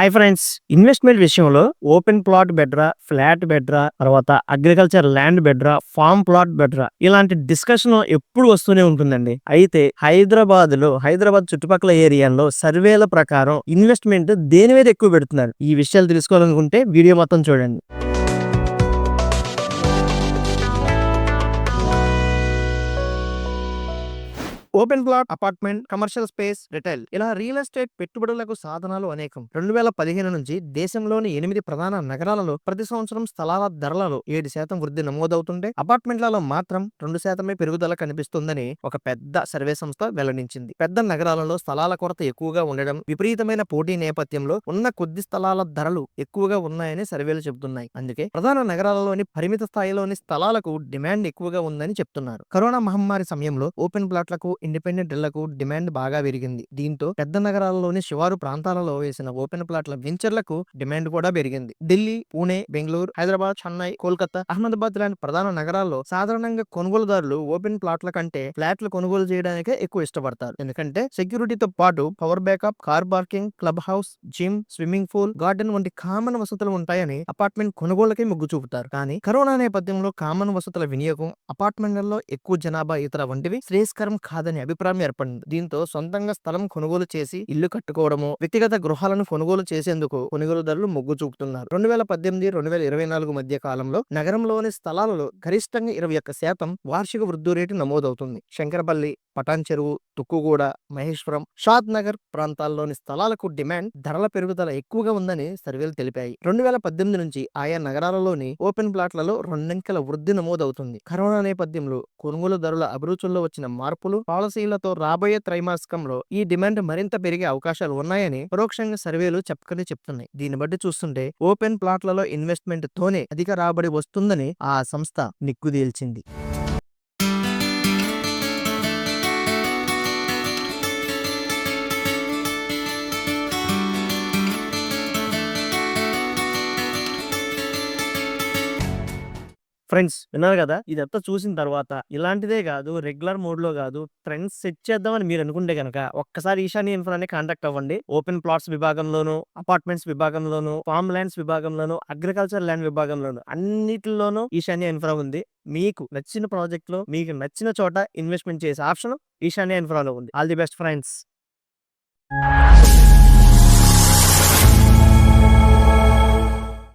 Hi friends investment విషయంలో open plot బెడ్రా flat బెడ్రా తర్వాత అగ్రికల్చర్ ల్యాండ్ బెడ్రా ఫార్మ్ ప్లాట్ బెడ్రా ఇలాంటి డిస్కషన్ ఎప్పుడు వస్తూనే ఉంటుందండి. అయితే హైదరాబాద్లో హైదరాబాద్ చుట్టుపక్కల ఏరియాలో సర్వేల ప్రకారం ఇన్వెస్ట్మెంట్ దేని మీద ఎక్కువ పెడుతున్నారు? ఈ విషయాలు తెలుసుకోవాలనుకుంటే వీడియో మొత్తం చూడండి. Open plot apartment commercial space retail ఇలా రియల్ ఎస్టేట్ పెట్టుబడులకు సాధనాలు అనేకం. రెండు వేల పదిహేను నుంచి దేశంలోని ఎనిమిది ప్రధాన నగరాలలో ప్రతి సంవత్సరం స్థలాల ధరలలో ఏడు శాతం వృద్ధి నమోదవుతుంటే అపార్ట్మెంట్లలో మాత్రం రెండు శాతమే పెరుగుదల కనిపిస్తుందని ఒక పెద్ద సర్వే సంస్థ వెల్లడించింది. పెద్ద నగరాలలో స్థలాల కొరత ఎక్కువగా ఉండడం విపరీతమైన పోటీ నేపథ్యంలో ఉన్న కొద్ది స్థలాల ధరలు ఎక్కువగా ఉన్నాయని సర్వేలు చెబుతున్నాయి. అందుకే ప్రధాన నగరాలలోని పరిమిత స్థాయిలోని స్థలాలకు డిమాండ్ ఎక్కువగా ఉందని చెప్తున్నారు. కరోనా మహమ్మారి సమయంలో ఓపెన్ ప్లాట్లకు ఇండిపెండెంట్ ఇళ్ళకు డిమాండ్ బాగా పెరిగింది. దీంతో పెద్ద నగరాలలోని శివారు ప్రాంతాలలో వేసిన ఓపెన్ ప్లాట్ల వెంచర్లకు డిమాండ్ కూడా పెరిగింది. ఢిల్లీ పూణే బెంగళూరు హైదరాబాద్ చెన్నై కోల్కతా అహ్మదాబాద్ లాంటి ప్రధాన నగరాల్లో సాధారణంగా కొనుగోలుదారులు ఓపెన్ ప్లాట్ల కంటే ఫ్లాట్లు కొనుగోలు చేయడానికే ఎక్కువ ఇష్టపడతారు. ఎందుకంటే సెక్యూరిటీతో పాటు power backup car parking club house gym swimming pool garden వంటి కామన్ వసతులు ఉంటాయని అపార్ట్మెంట్ కొనుగోలుకే మొగ్గు చూపుతారు. కానీ కరోనా నేపథ్యంలో కామన్ వసతుల వినియోగం అపార్ట్మెంట్లలో ఎక్కువ జనాభా ఇతర వంటివి శ్రేయస్కరం కాదని అభిప్రాయం ఏర్పడింది. దీంతో సొంతంగా స్థలం కొనుగోలు చేసి ఇల్లు కట్టుకోవడము వ్యక్తిగత గృహాలను కొనుగోలు చేసేందుకు కొనుగోలుదారులు మొగ్గు చూపుతున్నారు. రెండు వేల పద్దెనిమిది రెండు వేల ఇరవై నాలుగు మధ్య కాలంలో నగరంలోని స్థలాలలో గరిష్టంగా ఇరవై ఒక్క శాతం వార్షిక వృద్ధి రేటు నమోదవుతుంది. శంకరపల్లి పటాన్ చెరువు తుక్కుగూడ మహేశ్వరం షాద్ నగర్ ప్రాంతాల్లోని స్థలాలకు డిమాండ్ ధరల పెరుగుదల ఎక్కువగా ఉందని సర్వేలు తెలిపాయి. రెండు వేల పద్దెనిమిది నుంచి ఆయా నగరాలలోని ఓపెన్ ప్లాట్లలో రెండంకెల వృద్ధి నమోదవుతుంది. కరోనా నేపథ్యంలో కొనుగోలు ధరల అభిరుచుల్లో వచ్చిన మార్పులు పాలసీలతో రాబోయే త్రైమాసికంలో ఈ డిమాండ్ మరింత పెరిగే అవకాశాలు ఉన్నాయని పరోక్షంగా సర్వేలు చెప్పకనే చెప్తున్నాయి. దీన్ని బట్టి చూస్తుంటే ఓపెన్ ప్లాట్లలో ఇన్వెస్ట్మెంట్ తోనే అధిక రాబడి వస్తుందని ఆ సంస్థ నిక్కుదేల్చింది ఫ్రెండ్స్ విన్నారు కదా! ఇదంతా చూసిన తర్వాత ఇలాంటిదే కాదు రెగ్యులర్ మోడ్లో కాదు ట్రెండ్స్ సెట్ చేద్దామని మీరు అనుకుంటే కనుక ఒక్కసారి ఈశాన్య ఇన్ఫ్రానే కాంటాక్ట్ అవ్వండి. ఓపెన్ ప్లాట్స్ విభాగంలోను అపార్ట్మెంట్స్ విభాగంలోను ఫార్మ్ ల్యాండ్స్ విభాగంలోను అగ్రికల్చర్ ల్యాండ్ విభాగంలోను అన్నిటిలోనూ ఈశాన్య ఇన్ఫ్రా ఉంది. మీకు నచ్చిన ప్రాజెక్ట్లో మీకు నచ్చిన చోట ఇన్వెస్ట్మెంట్ చేసే ఆప్షన్ ఈశాన్య ఇన్ఫ్రాలో ఉంది. All the best friends!